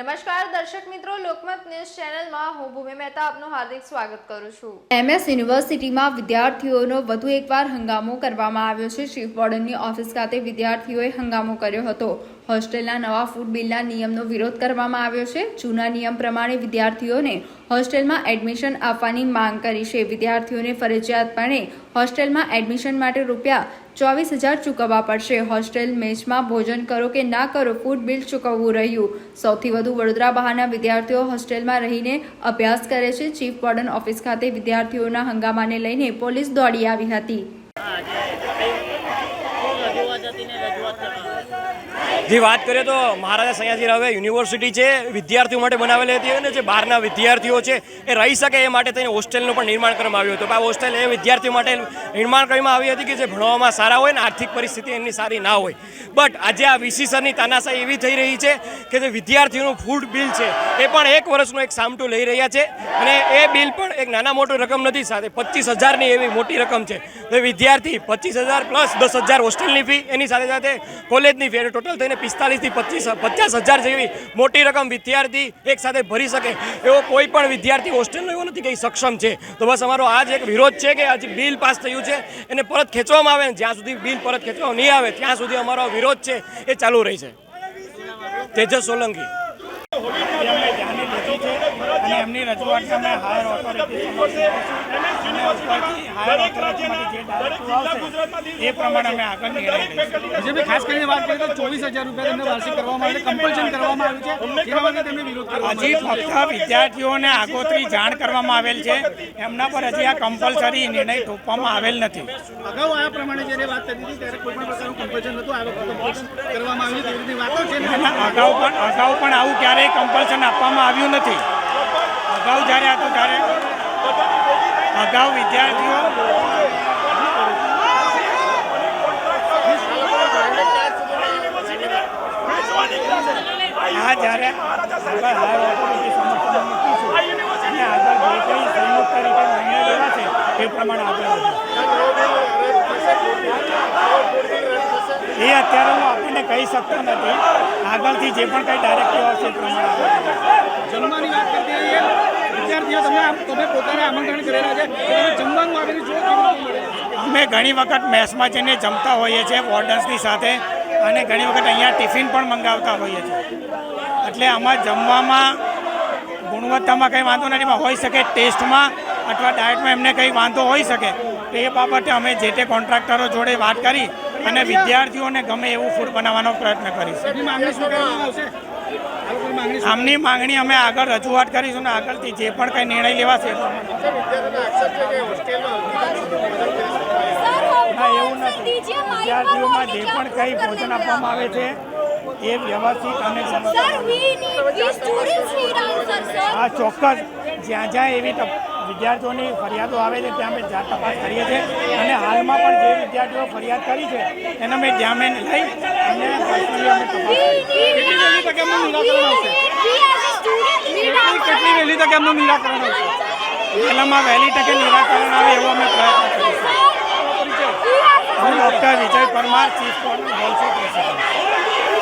નમસ્કાર, દર્શક મિત્રો, લોકમત ન્યૂઝ ચેનલમાં હું ભૂમિ મહેતા આપનું હાર્દિક સ્વાગત કરું છું. એમએસ યુનિવર્સિટીમાં વિદ્યાર્થીઓનો વધુ એકવાર હંગામો કરવામાં આવ્યો છે. ચીફ વોર્ડનની ઓફિસ ખાતે વિદ્યાર્થીઓએ હંગામો કર્યો હતો. હોસ્ટેલના નવા ફૂડ બિલના નિયમનો વિરોધ કરવામાં આવ્યો છે. જૂના નિયમ પ્રમાણે વિદ્યાર્થીઓને હોસ્ટેલમાં એડમિશન આપવાની માંગ કરી છે. વિદ્યાર્થીઓને ફરજિયાતપણે હોસ્ટેલમાં એડમિશન માટે રૂપિયા ચોવીસ હજાર ચૂકવવા પડશે. હોસ્ટેલ મેચમાં ભોજન કરો કે ના કરો, ફૂડ બિલ ચૂકવવું રહ્યું. સૌથી વધુ વડોદરા બહારના વિદ્યાર્થીઓ હોસ્ટેલમાં રહીને અભ્યાસ કરે છે. ચીફ વોર્ડન ઓફિસ ખાતે વિદ્યાર્થીઓના હંગામાને લઈને પોલીસ દોડી આવી હતી. જે વાત કરીએ તો મહારાજા સયાજી રાવે યુનિવર્સિટી છે, વિદ્યાર્થીઓ માટે બનાવેલી હતી અને જે બહારના વિદ્યાર્થીઓ છે એ રહી શકે એ માટે થઈને હોસ્ટેલનું પણ નિર્માણ કરવામાં આવ્યું હતું. આ હોસ્ટેલ એ વિદ્યાર્થીઓ માટે નિર્માણ કરવામાં આવી હતી કે જે ભણવામાં સારા હોય ને આર્થિક પરિસ્થિતિ એમની સારી ના હોય. બટ આજે આ વીસી સરની એવી થઈ રહી છે કે જે વિદ્યાર્થીઓનું ફૂડ બિલ છે એ પણ એક વર્ષનું એક સામટું લઈ રહ્યા છે અને એ બિલ પણ એક નાના મોટું રકમ નથી, સાથે પચીસ હજારની એવી મોટી રકમ છે. તો વિદ્યાર્થી પચીસ હજાર પ્લસ દસ હજાર હોસ્ટેલની ફી, એની સાથે સાથે કોલેજની ફી, એટલે ટોટલ થઈને પિસ્તાલીસથી પચીસ, પચાસ હજાર જેવી મોટી રકમ વિદ્યાર્થી એક સાથે ભરી શકે એવો કોઈ પણ વિદ્યાર્થી હોસ્ટેલનો એવો નથી કે સક્ષમ છે. તો બસ અમારો આ જ એક વિરોધ છે કે આજે બિલ પાસ થયું છે. એને પરત ખેંચવામાં આવે જ્યાં સુધી બિલ પરત ખેંચવામાં નહીં આવે, ત્યાં સુધી અમારો વિરોધ છે એ ચાલુ રહી છે. તેજસ સોલંકી. અને એમની રજૂઆત અમે હાયર ઓથોરિટી એ પ્રમાણે અમે આગળ નિર્ણય ખાસ કરીને વાત કરીએ તો ચોવીસ હજાર રૂપિયા તેમને વાર્ષિક કરવામાં આવે કમ્પલ્શન કરવામાં આવ્યું છે એના માટે તેમને વિરોધ હજી ફક્ત વિદ્યાર્થીઓને આગોતરી જાણ કરવામાં આવેલ છે એમના પર હજી આ કમ્પલસરી નિર્ણય થોપવામાં આવેલ નથી. અગાઉ આ પ્રમાણે જ્યારે વાત કરી હતી ત્યારે કોઈ પણ પ્રકારનું કમ્પલશન નહોતું. આ વખતે કમ્પલ્શન કરવામાં આવ્યું તેવી વાતો છે. અગાઉ પણ અગાઉ પણ આવું ક્યારેય કમ્પલશન આપવામાં આવ્યું નથી. અગાઉ જ્યારે હતું ત્યારે અગાઉ વિદ્યાર્થીઓ હા જ્યારે એ પ્રમાણે આગળ એ અત્યારે હું આપણને કહી શકતો નથી. આગળથી જે પણ કંઈ ડાયરેક્ટિવ આવશે એ પ્રમાણે આગળ વધીશું. જમવાની વાત કરતી હોઈએ વિદ્યાર્થીઓ તમે પોતાને આમંત્રણ કરેલા છે જમવાનું આવીને જુઓ અમે ઘણી વખત મેસમાં જઈને જમતા હોઈએ છીએ વોર્ડન્સની સાથે અને ઘણી વખત અહીંયા ટિફિન પણ મંગાવતા હોઈએ છીએ. એટલે આમાં જમવામાં ગુણવત્તામાં કંઈ વાંધો નથી હોઈ શકે ટેસ્ટમાં અથવા ડાયટમાં એમને કંઈ વાંધો હોઈ શકે. તો એ બાબતે અમે જે તે કોન્ટ્રાક્ટરો જોડે વાત કરી અને વિદ્યાર્થીઓને ગમે એવું ફૂડ બનાવવાનો પ્રયત્ન કરીશું. આમની માંગણી અમે આગળ રજૂઆત કરીશું ને આગળથી જે પણ કંઈ નિર્ણય લેવાશે ના એવું નથી. વિદ્યાર્થીઓમાં જે પણ કંઈ ભોજન આપવામાં આવે છે એ વ્યવસ્થિત અને આ ચોક્કસ. જ્યાં જ્યાં એવી વિદ્યાર્થીઓની ફરિયાદો આવે છે ત્યાં અમે જાત તપાસ કરીએ છીએ. અને હાલમાં પણ જે વિદ્યાર્થીઓ ફરિયાદ કરી છે એને અમે ધ્યાને લઈ અને personally અમે તપાસ. કેટલી તકે એમનું નિરાકરણ આવશે? કેટલી વહેલી તકે એમનું નિરાકરણ આવશે? વહેલામાં વહેલી તકે નિરાકરણ આવે એવો અમે પ્રયત્ન કરીશું. હું doctor Vijay Parmar chief court wholesale president